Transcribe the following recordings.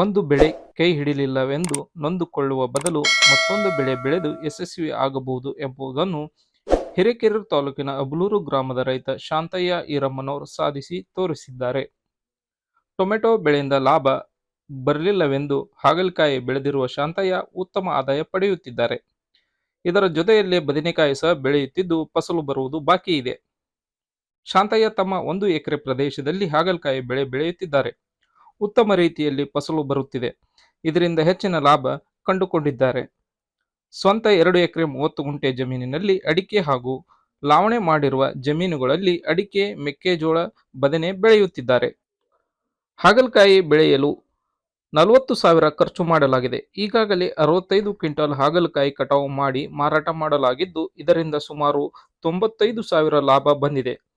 ಒಂದು ಬೆಳೆ ಕೈ ಹಿಡಿಲಿಲ್ಲವೆಂದು ನೊಂದುಕೊಳ್ಳುವ ಬದಲು ಮತ್ತೊಂದು ಬೆಳೆ ಬೆಳೆದು ಯಶಸ್ವಿ ಆಗಬಹುದು ಎಂಬುದನ್ನು ಹಿರೇಕೆರೂರು ತಾಲೂಕಿನ ಅಬ್ಲೂರು ಗ್ರಾಮದ ರೈತ ಶಾಂತಯ್ಯ ಈರಮ್ಮನವರು ಸಾಧಿಸಿ ತೋರಿಸಿದ್ದಾರೆ. ಟೊಮೆಟೊ ಬೆಳೆಯಿಂದ ಲಾಭ ಬರಲಿಲ್ಲವೆಂದು ಹಾಗಲಕಾಯಿ ಬೆಳೆದಿರುವ ಶಾಂತಯ್ಯ ಉತ್ತಮ ಆದಾಯ ಪಡೆಯುತ್ತಿದ್ದಾರೆ. ಇದರ ಜೊತೆಯಲ್ಲೇ ಬದನೆಕಾಯಿ ಸಹ ಬೆಳೆಯುತ್ತಿದ್ದು ಫಸಲು ಬರುವುದು ಬಾಕಿ ಇದೆ. ಶಾಂತಯ್ಯ ತಮ್ಮ ಒಂದು ಎಕರೆ ಪ್ರದೇಶದಲ್ಲಿ ಹಾಗಲಕಾಯಿ ಬೆಳೆ ಬೆಳೆಯುತ್ತಿದ್ದಾರೆ. ಉತ್ತಮ ರೀತಿಯಲ್ಲಿ ಫಸಲು ಬರುತ್ತಿದೆ. ಇದರಿಂದ ಹೆಚ್ಚಿನ ಲಾಭ ಕಂಡುಕೊಂಡಿದ್ದಾರೆ. ಸ್ವಂತ ಎರಡು ಎಕರೆ ಮೂವತ್ತು ಗುಂಟೆ ಜಮೀನಿನಲ್ಲಿ ಅಡಿಕೆ ಹಾಗೂ ಲಾವಣೆ ಮಾಡಿರುವ ಜಮೀನುಗಳಲ್ಲಿ ಅಡಿಕೆ, ಮೆಕ್ಕೆಜೋಳ, ಬದನೆ ಬೆಳೆಯುತ್ತಿದ್ದಾರೆ. ಹಾಗಲಕಾಯಿ ಬೆಳೆಯಲು ನಲವತ್ತು ಸಾವಿರ ಖರ್ಚು ಮಾಡಲಾಗಿದೆ. ಈಗಾಗಲೇ ಅರವತ್ತೈದು ಕ್ವಿಂಟಲ್ ಹಾಗಲಕಾಯಿ ಕಟಾವು ಮಾಡಿ ಮಾರಾಟ ಮಾಡಲಾಗಿದ್ದು, ಇದರಿಂದ ಸುಮಾರು ತೊಂಬತ್ತೈದು ಸಾವಿರ ಲಾಭ ಬಂದಿದೆ.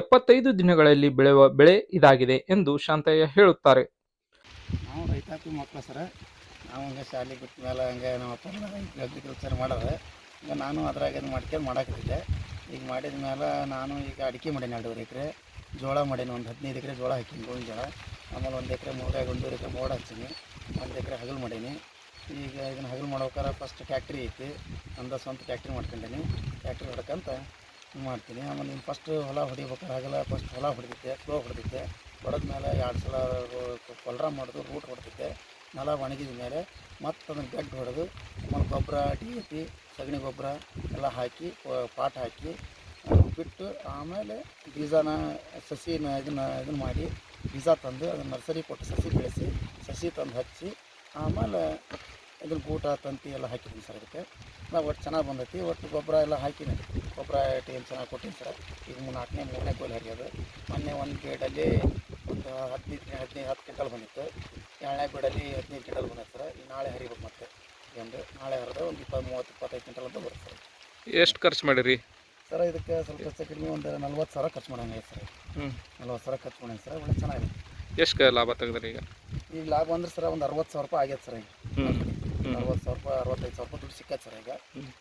ಎಪ್ಪತ್ತೈದು ದಿನಗಳಲ್ಲಿ ಬೆಳೆಯುವ ಬೆಳೆ ಇದಾಗಿದೆ ಎಂದು ಶಾಂತಯ್ಯ ಹೇಳುತ್ತಾರೆ. ನಾವು ರೈತಾಪಿ ಮಕ್ಕಳು ಸರ, ನಾವು ಹಂಗೆ ಶಾಲೆ ಬಿಟ್ಟ ಮೇಲೆ ಹಂಗೆ ನಮ್ಮ ಅಪ್ಪ ಅಗ್ರಿಕಲ್ಚರ್ ಮಾಡೋದು ಈಗ ನಾನು ಅದ್ರಾಗ ಇದು ಮಾಡ್ಕೊಂಡು ಮಾಡಾಕತ್ತಿದ್ದೆ. ಈಗ ಮಾಡಿದ ಮೇಲೆ ನಾನು ಈಗ ಅಡಿಕೆ ಮಾಡೀನಿ ಎರಡೂವರೆ ಎಕರೆ, ಜೋಳ ಮಾಡೀನಿ ಒಂದು ಹದಿನೈದು ಎಕರೆ ಜೋಳ ಹಾಕೀನಿ ಗೋವಿನ ಜೋಳ. ಆಮೇಲೆ ಒಂದು ಎಕರೆ ಮೂರಾಗ ಒಂದೂವರೆ ಎಕರೆ ಮೋಡ ಹಚ್ಚೀನಿ, ಒಂದು ಎಕರೆ ಹಗಲು ಮಾಡೀನಿ. ಈಗ ಇದನ್ನು ಹಗಲು ಮಾಡ್ಬೇಕಾರೆ ಫಸ್ಟ್ ಫ್ಯಾಕ್ಟ್ರಿ ಐತಿ, ಅಂದ ಸ್ವಂತ ಫ್ಯಾಕ್ಟ್ರಿ ಮಾಡ್ಕೊಂಡೀನಿ. ಫ್ಯಾಕ್ಟ್ರಿ ಹೊಡ್ಕಂತ ಮಾಡ್ತೀನಿ. ಆಮೇಲೆ ನೀನು ಫಸ್ಟ್ ಹೊಲ ಹೊಡಿಬೇಕಾಗಲ್ಲ ಫಸ್ಟ್ ಹೊಲ ಹೊಡೆದಿದ್ದೆ ಕ್ಲೋ ಹೊಡೆದಿದ್ದೆ. ಹೊಡೆದ್ಮೇಲೆ ಎರಡು ಸಲ ಕೊಲ್ರ ಮಾಡೋದು ರೂಟ್ ಹೊಡೆದಿದ್ದೆ. ನೆಲ ಒಣಗಿದ ಮೇಲೆ ಮತ್ತೆ ಅದನ್ನು ಗಡ್ಡೆ ಹೊಡೆದು ಆಮೇಲೆ ಗೊಬ್ಬರ ಡಿ ಎ ಸಗಣಿ ಗೊಬ್ಬರ ಎಲ್ಲ ಹಾಕಿ ಪಾಟ್ ಹಾಕಿ ಬಿಟ್ಟು ಆಮೇಲೆ ಬೀಜನ, ಸಸಿನ ಇದನ್ನ, ಇದನ್ನು ಮಾಡಿ ಬೀಜ ತಂದು ಅದನ್ನು ನರ್ಸರಿ ಕೊಟ್ಟು ಸಸಿ ಬೆಳೆಸಿ, ಸಸಿ ತಂದು ಹಚ್ಚಿ ಆಮೇಲೆ ಇದನ್ನು ಗೂಟ ತಂತಿ ಎಲ್ಲ ಹಾಕಿದ್ದೀನಿ ಸರ್ ಅದಕ್ಕೆ. ನಾವು ಒಟ್ಟು ಚೆನ್ನಾಗಿ ಬಂದೈತಿ. ಒಟ್ಟು ಗೊಬ್ಬರ ಎಲ್ಲ ಹಾಕಿನಿ. ಗೊಬ್ಬರ ಏನು ಚೆನ್ನಾಗಿ ಕೊಟ್ಟಿನಿ ಸರ್. ಈಗ ಮೂರು ನಾಲ್ಕನೇ ಮೂರನೇ ಕೋಲ್ ಹರಿಯೋದು. ಮೊನ್ನೆ ಒಂದು ಗೇಡಲ್ಲಿ ಒಂದು ಹದಿನೈದು ಹದಿನೈದು ಹತ್ತು ಕ್ವಿಂಟಲ್ ಬಂದಿತ್ತು. ಎರಡನೇ ಬೀಡಲ್ಲಿ ಹದಿನೈದು ಕ್ವಿಂಟಲ್ ಬಂದೈತೆ ಸರ್. ಈಗ ನಾಳೆ ಹರಿಬೇಕು ಮತ್ತೆ. ಒಂದು ನಾಳೆ ಹರಿದ ಒಂದು ಇಪ್ಪತ್ತು ಮೂವತ್ತು ಇಪ್ಪತ್ತೈದು ಕ್ವಿಂಟಲ್ ಅಂತ ಬರುತ್ತೆ ಸರ್. ಎಷ್ಟು ಖರ್ಚು ಮಾಡಿರಿ? ಸರ್ ಇದಕ್ಕೆ ಸ್ವಲ್ಪ ಹೆಚ್ಚು ಕಡಿಮೆ ಒಂದು ನಲ್ವತ್ತು ಸಾವಿರ ಖರ್ಚು ಮಾಡೋಂಗೆ ಸರ್. ಹ್ಞೂ ನಲ್ವತ್ತು ಸಾವಿರ ಖರ್ಚು ಮಾಡೋಂಗೆ ಸರ್. ಒಳ್ಳೆ ಚೆನ್ನಾಗಿದೆ. ಎಷ್ಟು ಲಾಭ ತೆಗೆದ್ರಿ ಈಗ? ಈಗ ಲಾಭ ಅಂದ್ರೆ ಸರ್ ಒಂದು ಅರವತ್ತು ಸಾವಿರ ರೂಪಾಯಿ ಆಗೈತೆ ಸರ್ ಈಗ. ಅರವತ್ತು ಸಾವಿರ ರೂಪಾಯಿ ಅರವತ್ತೈದು ಸಾವಿರ ರೂಪಾಯಿ ದುಡ್ಡು ಸಿಕ್ಕತ್ತೆ ಸರ್ ಈಗ.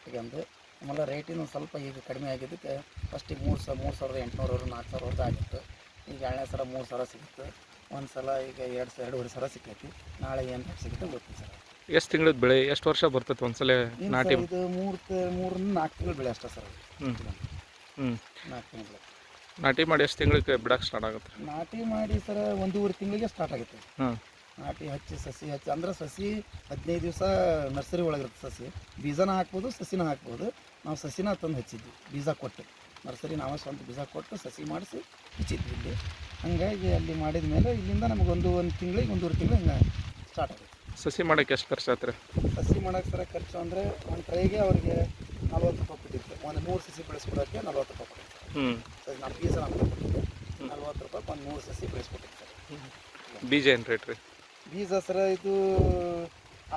ಈಗ ಅಂದರೆ ಆಮೇಲೆ ರೇಟಿನೂ ಸ್ವಲ್ಪ ಈಗ ಕಡಿಮೆ ಆಗಿದ್ದಕ್ಕೆ ಫಸ್ಟಿಗೆ ಮೂರು ಸಾವಿರ ಮೂರು ಸಾವಿರದ ಎಂಟುನೂರು ನಾಲ್ಕು ಸಾವಿರ ಆಗಿತ್ತು. ಈಗ ಎರಡನೇ ಸಲ ಮೂರು ಸಾವಿರ ಸಿಗುತ್ತೆ. ಒಂದು ಸಲ ಈಗ ಎರಡು ಸಾವಿರ ಎರಡೂವರೆ ಸಾವಿರ ಸಿಕ್ಕೈತಿ. ನಾಳೆ ಏನು ರೇಟ್ ಸಿಗುತ್ತೆ ಗೊತ್ತಿಲ್ಲ ಸರ್. ಎಷ್ಟು ತಿಂಗಳದ ಬೆಳೆ ಎಷ್ಟು ವರ್ಷ ಬರ್ತೈತೆ ಒಂದ್ಸಲ ನಾಟಿ ಇದು ಮೂರು ಮೂರರಿಂದ ನಾಲ್ಕು ತಿಂಗಳು ಬೆಳೆ ಅಷ್ಟೇ ಸರ್. ಹ್ಞೂ ಹ್ಞೂ ನಾಲ್ಕು ತಿಂಗಳು. ನಾಟಿ ಮಾಡಿ ಎಷ್ಟು ತಿಂಗಳಿಗೆ ಬಿಡಕ್ಕೆ ಸ್ಟಾರ್ಟ್ ಆಗುತ್ತೆ? ನಾಟಿ ಮಾಡಿ ಸರ್ ಒಂದೂವರೆ ತಿಂಗಳಿಗೆ ಸ್ಟಾರ್ಟ್ ಆಗುತ್ತೆ. ಹಾಂ ನಾಟಿ ಹಚ್ಚಿ ಸಸಿ ಹಚ್ಚಿ ಅಂದ್ರೆ ಸಸಿ ಹದಿನೈದು ದಿವಸ ನರ್ಸರಿ ಒಳಗಿರುತ್ತೆ ಸಸಿ. ಬೀಜನ ಹಾಕ್ಬೋದು ಸಸಿನ ಹಾಕ್ಬೋದು. ನಾವು ಸಸಿನ ತಂದು ಹಚ್ಚಿದ್ವಿ ಬೀಜ ಕೊಟ್ಟು. ನರ್ಸರಿ ನಾವೇ ಸ್ವಂತ ಬೀಜ ಕೊಟ್ಟು ಸಸಿ ಮಾಡಿಸಿ ಹಚ್ಚಿದ್ವಿ ಇಲ್ಲಿ. ಹಂಗಾಗಿ ಅಲ್ಲಿ ಮಾಡಿದ ಮೇಲೆ ಇಲ್ಲಿಂದ ನಮಗೆ ಒಂದು ಒಂದು ತಿಂಗಳಿಗೆ ಒಂದೂವರೆ ತಿಂಗಳು ಹಿಂಗೆ ಸ್ಟಾರ್ಟ್ ಆಗುತ್ತೆ. ಸಸಿ ಮಾಡೋಕೆ ಎಷ್ಟು ಖರ್ಚು ಆತ್ರಿ? ಸಸಿ ಮಾಡೋಕೆ ಸರ ಖರ್ಚು ಅಂದರೆ ಒಂದು ಟ್ರೈಗೆ ಅವ್ರಿಗೆ ನಲ್ವತ್ತು ರೂಪಾಯಿ ಕೊಟ್ಟಿತ್ತು ಒಂದು ಮೂರು ಸಸಿ ಬೆಳೆಸ್ಕೊಡೋಕ್ಕೆ ನಲ್ವತ್ತು ರೂಪಾಯಿ ಕೊಟ್ಟಿತ್ತು ಹ್ಞೂ ಸರಿ ನಮ್ಮ ಬೀಜ ನಾವು ಕೊಟ್ಟಿದ್ದೆ ನಲ್ವತ್ತು ರೂಪಾಯಿ ಒಂದು ಮೂರು ಸಸಿ ಬೆಳೆಸ್ಕೊಟ್ಟಿತ್ತು ಬೀಜ ಏನು ರೇಟ್ ರೀ? ಬೀಜ ಸರ ಇದು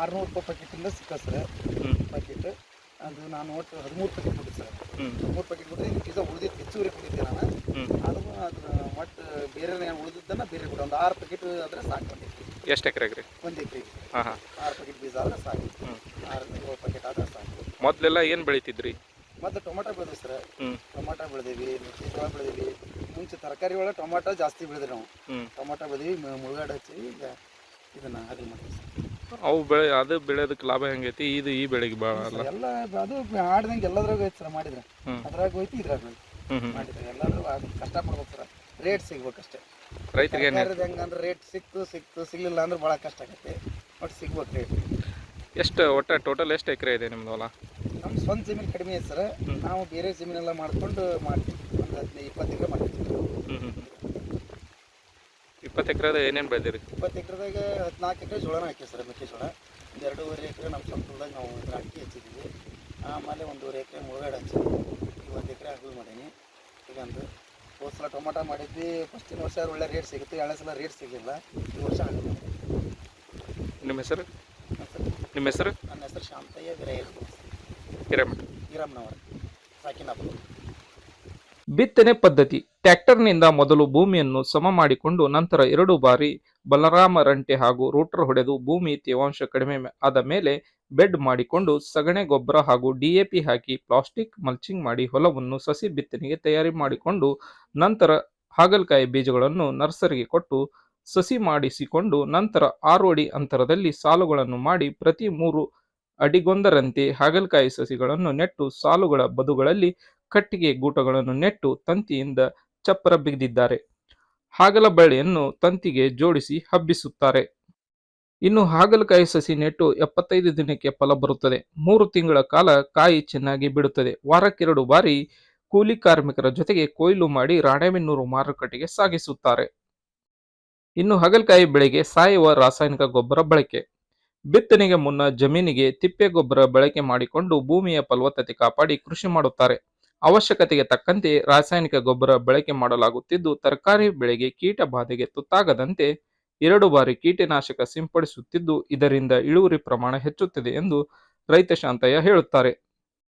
ಆರುನೂರು ರೂಪಾಯಿ ಪ್ಯಾಕೆಟಿಂದ ಸಿಕ್ಕ ಸರ್. ಪ್ಯಾಕೆಟ್ ಅದು ನಾನು ಒಟ್ಟು ಹದಿಮೂರು ಪ್ಯಾಕೆಟ್ ಕೊಟ್ಟಿದ್ದೆ ಸರ್. ಹದಿಮೂರು ಪ್ಯಾಕೆಟ್ ಕೊಟ್ಟರೆ ಇದು ಬೀಜ ಉಳಿದಿತ್ತು ಹೆಚ್ಚುವರಿ ಕೊಟ್ಟಿದ್ದೆ ನಾನು. ಅದು ಅದು ಒಟ್ಟು ಬೇರೆ ಉಳಿದಿದ್ದನ್ನು ಬೇರೆ ಕೊಟ್ಟು. ಒಂದು ಆರು ಪ್ಯಾಕೆಟ್ ಆದರೆ ಸಾಕು ಬಂದಿತ್ತು ಎಷ್ಟು ಎಕರೆಗೆ ರೀ ಒಂದು ಎಕರೆಗೆ. ಆರು ಪ್ಯಾಕೆಟ್ ಬೀಜ ಆದರೆ ಸಾಕು. ಆರು ಏಳು ಪ್ಯಾಕೆಟ್ ಆದರೆ ಸಾಕು. ಮೊದಲೆಲ್ಲ ಏನು ಬೆಳಿತಿದ್ರಿ? ಮತ್ತು ಟೊಮಾಟೊ ಬೆಳೆದ್ವಿ ಸರ್. ಟೊಮಾಟೊ ಬೆಳೆದೇವಿ ಮೆಕ್ಕೆಜೋಳ ಬೆಳೆದೇವಿ. ಮುಂಚೆ ತರಕಾರಿ ಒಳಗೆ ಟೊಮಾಟೊ ಜಾಸ್ತಿ ಬೆಳೆದ್ರಿ ನಾವು. ಟೊಮೆಟೊ ಬೆಳೆದೀವಿ ಮುಳುಗಾಡ ಮುಳುಗಾಡು ಹಚ್ಚಿವಿ ಈಗ ಇದನ್ನು ಅಗಲ ಮಾಡ್ತೀವಿ ಸರ್. ಅವು ಬೆಳೆ ಅದು ಬೆಳೆಯೋದಕ್ಕೆ ಲಾಭ ಹೆಂಗೈತಿ ಇದು ಈ ಬೆಳೆಗೆ ಭಾಳ ಅಲ್ಲ. ಎಲ್ಲ ಅದು ಆಡ್ದಂಗೆ ಎಲ್ಲದ್ರಾಗ ಐತೆ ಸರ್ ಮಾಡಿದ್ರೆ. ಅದ್ರಾಗ ಹೋಯ್ತು ಇದ್ರಾಗ ಹೋಯ್ತು ಮಾಡಿದ್ರೆ ಎಲ್ಲಾದ್ರೂ ಕಷ್ಟ ಪಡ್ಬೇಕು ಸರ್. ರೇಟ್ ಸಿಗ್ಬೇಕಷ್ಟೇ ರೈತರಿಗೆ ಹೆಂಗಂದ್ರೆ ರೇಟ್ ಸಿಕ್ತು ಸಿಕ್ತು ಸಿಗ್ಲಿಲ್ಲ ಅಂದ್ರೆ ಭಾಳ ಕಷ್ಟ ಆಗುತ್ತೆ. ಬಟ್ ಸಿಗ್ಬೇಕು ರೇಟ್ ಎಷ್ಟು ಒಟ್ಟ ಟೋಟಲ್ ಎಷ್ಟು ಎಕರೆ ಇದೆ ನಿಮ್ದು ಹೊಲ? ನಮ್ಮ ಸ್ವಂತ ಜಮೀನು ಕಡಿಮೆ ಐತೆ ಸರ್. ನಾವು ಬೇರೆ ಜಮೀನೆಲ್ಲ ಮಾಡ್ಕೊಂಡು ಮಾಡ್ತೀವಿ. ಒಂದು ಹದಿನೈದು ಇಪ್ಪತ್ತು ಎಕರೆ ಮಾಡ್ತೀವಿ. ಹ್ಞೂ ಹ್ಞೂ ಇಪ್ಪತ್ತು ಎಕರೆದ ಏನೇನು ಬೆಳೆದಿರಿ? ಇಪ್ಪತ್ತು ಎಕರೆದಾಗ ಹದಿನಾಲ್ಕು ಎಕರೆ ಜೋಳನ ಹಾಕಿವಿ ಸರ್ ಮೆಕ್ಕೆಜೋಳ ಒಂದು ಎರಡೂವರೆ ಎಕರೆ ನಮ್ಮ ಸ್ವಂತ ಹೊಲ್ದಾಗ ನಾವು ಇದನ್ನ ಅಡಿಕೆ ಹಚ್ಚಿದ್ದೀವಿ. ಆಮೇಲೆ ಒಂದೂವರೆ ಎಕರೆ ಮುಳುಗಾಡು ಹಚ್ಚಿದ್ವಿ ಈಗ ಒಂದು ಎಕರೆ ಹಾಕಿ ಮಾಡೀನಿ. ಈಗ ಒಂದು ಹೋದ ಸಲ ಟೊಮಾಟೊ ಮಾಡಿದ್ವಿ ಫಸ್ಟಿನ ವರ್ಷ ಒಳ್ಳೆ ರೇಟ್ ಸಿಗುತ್ತೆ ಎರಡನೇ ಸಲ ರೇಟ್ ಸಿಗಲಿಲ್ಲ. ಈ ವರ್ಷ ಆಗಿದೆ ನಿಮ್ಮ ಹೆಸರು? ನಿಮ್ಮ ಹೆಸರು? ನನ್ನ ಹೆಸರು ಶಾಂತಯ್ಯ ವಿರಯ್ಯ ಹಿರೇಮಠ. ಸಾಕಿನ ಸಾಕಿನಾಪುರ. ಬಿತ್ತನೆ ಪದ್ಧತಿ. ಟ್ರ್ಯಾಕ್ಟರ್ನಿಂದ ಮೊದಲು ಭೂಮಿಯನ್ನು ಸಮ ಮಾಡಿಕೊಂಡು ನಂತರ ಎರಡು ಬಾರಿ ಬಲರಾಮ ರಂಟೆ ಹಾಗೂ ರೋಟರ್ ಹೊಡೆದು ಭೂಮಿ ತೇವಾಂಶ ಕಡಿಮೆ ಆದ ಮೇಲೆ ಬೆಡ್ ಮಾಡಿಕೊಂಡು ಸಗಣೆ ಗೊಬ್ಬರ ಹಾಗೂ ಡಿಎಪಿ ಹಾಕಿ ಪ್ಲಾಸ್ಟಿಕ್ ಮಲ್ಚಿಂಗ್ ಮಾಡಿ ಹೊಲವನ್ನು ಸಸಿ ಬಿತ್ತನೆಗೆ ತಯಾರಿ ಮಾಡಿಕೊಂಡು ನಂತರ ಹಾಗಲಕಾಯಿ ಬೀಜಗಳನ್ನು ನರ್ಸರಿಗೆ ಕೊಟ್ಟು ಸಸಿ ಮಾಡಿಸಿಕೊಂಡು ನಂತರ ಆರು ಅಡಿ ಅಂತರದಲ್ಲಿ ಸಾಲುಗಳನ್ನು ಮಾಡಿ ಪ್ರತಿ ಮೂರು ಅಡಿಗೊಂದರಂತೆ ಹಾಗಲಕಾಯಿ ಸಸಿಗಳನ್ನು ನೆಟ್ಟು ಸಾಲುಗಳ ಬದುಗಳಲ್ಲಿ ಕಟ್ಟಿಗೆ ಗೂಟಗಳನ್ನು ನೆಟ್ಟು ತಂತಿಯಿಂದ ಚಪ್ಪರ ಬಿಗಿದಿದ್ದಾರೆ. ಹಾಗಲ ಬಳ್ಳಿಯನ್ನು ತಂತಿಗೆ ಜೋಡಿಸಿ ಹಬ್ಬಿಸುತ್ತಾರೆ. ಇನ್ನು ಹಾಗಲಕಾಯಿ ಸಸಿ ನೆಟ್ಟು ಎಪ್ಪತ್ತೈದು ದಿನಕ್ಕೆ ಫಲ ಬರುತ್ತದೆ. ಮೂರು ತಿಂಗಳ ಕಾಲ ಕಾಯಿ ಚೆನ್ನಾಗಿ ಬಿಡುತ್ತದೆ. ವಾರಕ್ಕೆರಡು ಬಾರಿ ಕೂಲಿ ಕಾರ್ಮಿಕರ ಜೊತೆಗೆ ಕೊಯ್ಲು ಮಾಡಿ ರಾಣೆಬೆನ್ನೂರು ಮಾರುಕಟ್ಟೆಗೆ ಸಾಗಿಸುತ್ತಾರೆ. ಇನ್ನು ಹಾಗಲಕಾಯಿ ಬೆಳೆಗೆ ಸಾಯುವ ರಾಸಾಯನಿಕ ಗೊಬ್ಬರ ಬಳಕೆ. ಬಿತ್ತನೆಗೆ ಮುನ್ನ ಜಮೀನಿಗೆ ತಿಪ್ಪೆ ಗೊಬ್ಬರ ಬಳಕೆ ಮಾಡಿಕೊಂಡು ಭೂಮಿಯ ಫಲವತ್ತತೆ ಕಾಪಾಡಿ ಕೃಷಿ ಮಾಡುತ್ತಾರೆ. ಅವಶ್ಯಕತೆಗೆ ತಕ್ಕಂತೆ ರಾಸಾಯನಿಕ ಗೊಬ್ಬರ ಬಳಕೆ ಮಾಡಲಾಗುತ್ತಿದ್ದು, ತರಕಾರಿ ಬೆಳೆಗೆ ಕೀಟ ಬಾಧೆಗೆ ತುತ್ತಾಗದಂತೆ ಎರಡು ಬಾರಿ ಕೀಟನಾಶಕ ಸಿಂಪಡಿಸುತ್ತಿದ್ದು, ಇದರಿಂದ ಇಳುವರಿ ಪ್ರಮಾಣ ಹೆಚ್ಚುತ್ತಿದೆ ಎಂದು ರೈತ ಶಾಂತಯ್ಯ ಹೇಳುತ್ತಾರೆ.